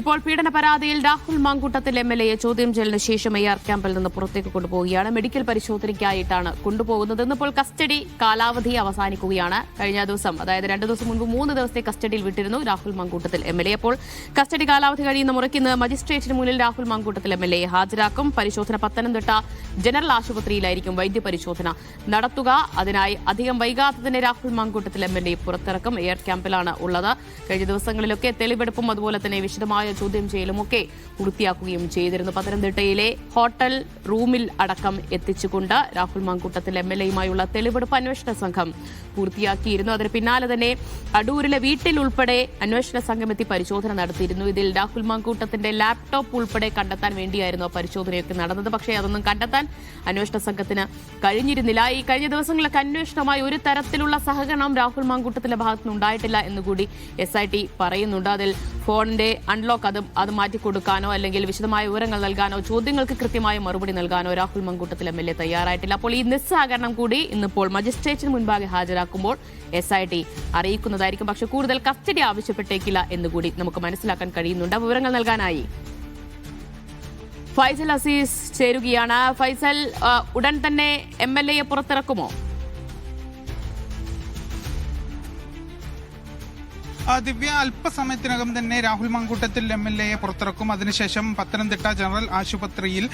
ഇപ്പോൾ പീഡന പരാതിയിൽ രാഹുൽ മാങ്കൂട്ടത്തിൽ എം എൽ എയെ ചോദ്യം ചെയ്യലിന് ശേഷം എ ആർ ക്യാമ്പിൽ നിന്ന് പുറത്തേക്ക് കൊണ്ടുപോവുകയാണ്. മെഡിക്കൽ പരിശോധനയ്ക്കായിട്ടാണ് കൊണ്ടുപോകുന്നത് ഇന്നിപ്പോൾ കസ്റ്റഡി കാലാവധി അവസാനിക്കുകയാണ്. കഴിഞ്ഞ ദിവസം അതായത് രണ്ടു ദിവസം മുൻപ് മൂന്ന് ദിവസത്തെ കസ്റ്റഡിയിൽ വിട്ടിരുന്നു Rahul Mankoottathil M L A. അപ്പോൾ കസ്റ്റഡി കാലാവധി കഴിയുന്ന മുറയ്ക്ക് മജിസ്ട്രേറ്റിന് മുന്നിൽ Rahul Mankoottathil M L A ഹാജരാക്കും. പരിശോധന പത്തനംതിട്ട ജനറൽ ആശുപത്രിയിലായിരിക്കും വൈദ്യപരിശോധന നടത്തുക. അതിനായി അധികം വൈകാതെ തന്നെ Rahul Mankoottathil M L A പുറത്തിറക്കും. എയർ ക്യാമ്പിലാണ് ഉള്ളത്. കഴിഞ്ഞ ദിവസങ്ങളിലൊക്കെ തെളിവെടുപ്പും അതുപോലെ തന്നെ വിശദമായ ചോദ്യം ചെയ്യലുമൊക്കെ പൂർത്തിയാക്കുകയും ചെയ്തിരുന്നു. പത്തനംതിട്ടയിലെ ഹോട്ടൽ റൂമിൽ അടക്കം എത്തിച്ചുകൊണ്ട് രാഹുൽ മാങ്കൂട്ടത്തിൽ എം എൽ എയുമായുള്ള തെളിവെടുപ്പ് അന്വേഷണ സംഘം പൂർത്തിയാക്കിയിരുന്നു. അതിന് പിന്നാലെ തന്നെ അടൂരിലെ വീട്ടിൽ ഉൾപ്പെടെ അന്വേഷണ സംഘം എത്തി പരിശോധന നടത്തിയിരുന്നു. ഇതിൽ രാഹുൽ മാങ്കൂട്ടത്തിന്റെ ലാപ്ടോപ്പ് ഉൾപ്പെടെ കണ്ടെത്താൻ വേണ്ടിയായിരുന്നു പരിശോധനയൊക്കെ നടന്നത്. പക്ഷേ അതൊന്നും കണ്ടെത്താൻ അന്വേഷണ സംഘത്തിന് കഴിഞ്ഞിരുന്നില്ല. ഈ കഴിഞ്ഞ ദിവസങ്ങളിലൊക്കെ അന്വേഷണമായി ഒരു തരത്തിലുള്ള സഹകരണം രാഹുൽ മാങ്കൂട്ടത്തിന്റെ ഭാഗത്തുനിന്ന് ഉണ്ടായിട്ടില്ല എന്നുകൂടി എസ് ഐ ടി പറയുന്നുണ്ട്. അതിൽ ഫോണിന്റെ അൺലോക്ക് അത് അത് മാറ്റിക്കൊടുക്കാനോ അല്ലെങ്കിൽ വിശദമായ വിവരങ്ങൾ നൽകാനോ ചോദ്യങ്ങൾക്ക് കൃത്യമായ മറുപടി നൽകാനോ Rahul Mamkootathil M L A തയ്യാറായിട്ടില്ല. അപ്പോൾ ഈ നിസ്സഹകരണം കൂടി ഇന്നിപ്പോൾ മജിസ്ട്രേറ്റിന് മുൻപാകെ ഹാജരാക്കുമ്പോൾ എസ് ഐ ടി അറിയിക്കുന്നതായിരിക്കും. പക്ഷേ കൂടുതൽ കസ്റ്റഡി ആവശ്യപ്പെട്ടേക്കില്ല എന്നുകൂടി നമുക്ക് മനസ്സിലാക്കാൻ കഴിയുന്നുണ്ട്. വിവരങ്ങൾ നൽകാനായി. ഫൈസൽ അസീസ് ചേരുകയാണ്. ഫൈസൽ ഉടൻ തന്നെ എം എൽ എയെ പുറത്തിറക്കുമോ? ദിവ്യ അല്പസമയത്തിനകം തന്നെ രാഹുൽ മങ്കൂട്ടത്തിൽ എം എൽ എയെ പുറത്തിറക്കും. അതിനുശേഷം പത്തനംതിട്ട ജനറൽ ആശുപത്രിയിൽ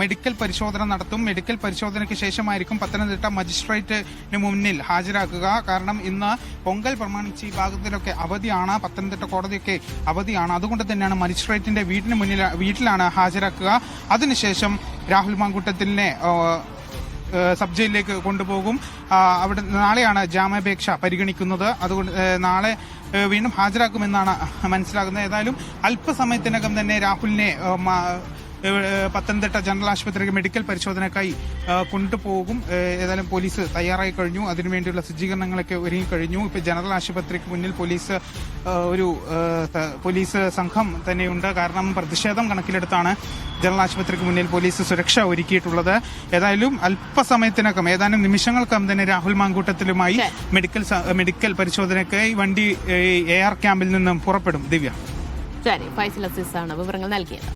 മെഡിക്കൽ പരിശോധന നടത്തും. മെഡിക്കൽ പരിശോധനയ്ക്ക് ശേഷമായിരിക്കും പത്തനംതിട്ട മജിസ്ട്രേറ്റിന് മുന്നിൽ ഹാജരാക്കുക. കാരണം ഇന്ന് പൊങ്കൽ പ്രമാണിച്ച് ഈ ഭാഗത്തിലൊക്കെ അവധിയാണ്. പത്തനംതിട്ട കോടതിയൊക്കെ അവധിയാണ്. അതുകൊണ്ട് തന്നെയാണ് മജിസ്ട്രേറ്റിന്റെ വീടിന് മുന്നിൽ വീട്ടിലാണ് ഹാജരാക്കുക. അതിനുശേഷം രാഹുൽ മങ്കൂട്ടത്തിലിനെ സബ് ജയിലിലേക്ക് കൊണ്ടുപോകും. അവിടെ നാളെയാണ് ജാമ്യാപേക്ഷ പരിഗണിക്കുന്നത്. അതുകൊണ്ട് നാളെ വീണ്ടും ഹാജരാക്കുമെന്നാണ് മനസ്സിലാകുന്നത്. ഏതായാലും അല്പസമയത്തിനകം തന്നെ രാഹുലിനെ പത്തനംതിട്ട ജനറൽ ആശുപത്രിക്ക് മെഡിക്കൽ പരിശോധനയ്ക്കായി ഏഹ് കൊണ്ടുപോകും. ഏതായാലും പോലീസ് തയ്യാറായി കഴിഞ്ഞു. അതിനുവേണ്ടിയുള്ള സജ്ജീകരണങ്ങളൊക്കെ ഒരുങ്ങി കഴിഞ്ഞു. ഇപ്പൊ ജനറൽ ആശുപത്രിക്ക് മുന്നിൽ പോലീസ് ഒരു പോലീസ് സംഘം തന്നെയുണ്ട്. കാരണം പ്രതിഷേധം കണക്കിലെടുത്താണ് ജനറൽ ആശുപത്രിക്ക് മുന്നിൽ പോലീസ് സുരക്ഷ ഒരുക്കിയിട്ടുള്ളത്. ഏതായാലും അല്പസമയത്തിനകം ഏതാനും നിമിഷങ്ങൾക്കകം തന്നെ രാഹുൽ മാങ്കൂട്ടത്തിലുമായി മെഡിക്കൽ മെഡിക്കൽ പരിശോധനയ്ക്കായി വണ്ടി എ ആർ ക്യാമ്പിൽ നിന്നും പുറപ്പെടും. ദിവ്യ. ശരി. ഫൈസൽ അസീസാണ് ആണ് വിവരങ്ങൾ നൽകിയത്.